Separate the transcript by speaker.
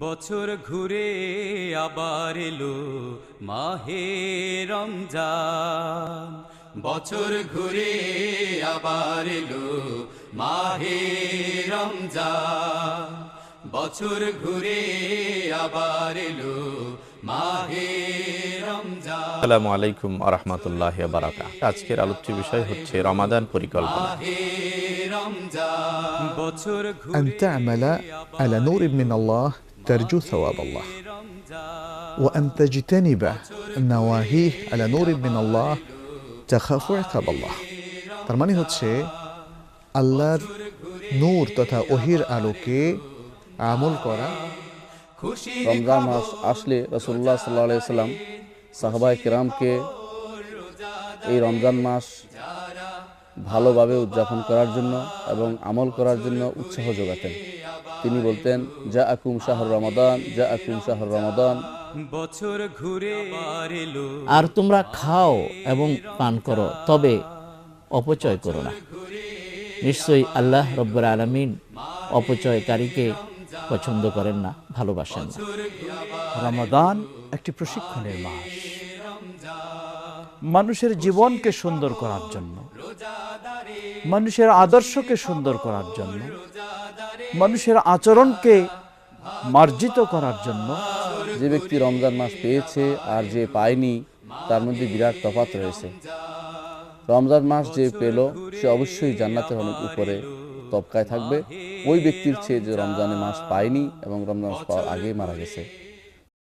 Speaker 1: বছর ঘুরে আবার এলো মাহে রমজান বছর ঘুরে আবার এলো মাহে রমজান বছর ঘুরে আবার এলো মাহে রমজান
Speaker 2: আসসালামু আলাইকুম আরহামতুল্লাহ বারাকা আজকের আলোচ্য বিষয় হচ্ছে রমাদান পরিকল্পনা
Speaker 1: মাহে রমজান বছর ঘুরে
Speaker 3: أن تعمل على نور من الله ترجو ثواب الله وأن تجتنب النواهيه على نور من الله تخاف عقاب الله তার মানে হচ্ছে আল্লাহর নূর তথা ওহির আলোকে আমল করা
Speaker 1: খুশি
Speaker 4: রমজান মাস আসলে রসুল্লাহ সাল্লাহ সাল্লাম সাহবাই কিরামকে এই রমজান মাস ভালোভাবে উদযাপন করার জন্য এবং আমল করার জন্য উৎসাহ যোগাতেন তিনি বলতেন যা আকুম শাহর রমাদান যা আকুম শাহর রমাদান।
Speaker 1: বছর ঘুরে
Speaker 5: আর তোমরা খাও এবং পান করো তবে অপচয় করো না। নিশ্চয়ই আল্লাহ রব্বুর আলমিন অপচয়কারীকে পছন্দ করেন না ভালোবাসেন না।
Speaker 6: রমাদান একটি প্রশিক্ষণের মাস। মানুষের জীবনকে সুন্দর করার জন্য মানুষের আদর্শকে সুন্দর করার জন্য মানুষের আচরণকে মার্জিত করার জন্য।
Speaker 4: যে ব্যক্তি রমজান মাস পেয়েছে আর যে পায়নি, তার মধ্যে বিরাট তফাৎ রয়েছে। রমজান মাস যে পেল, সে অবশ্যই জান্নাতের অনেক উপরে তবকায় থাকবে। ওই ব্যক্তির চেয়ে যে রমজানে মাস পায়নি এবং রমজান মাস পাওয়ার আগেই মারা গেছে।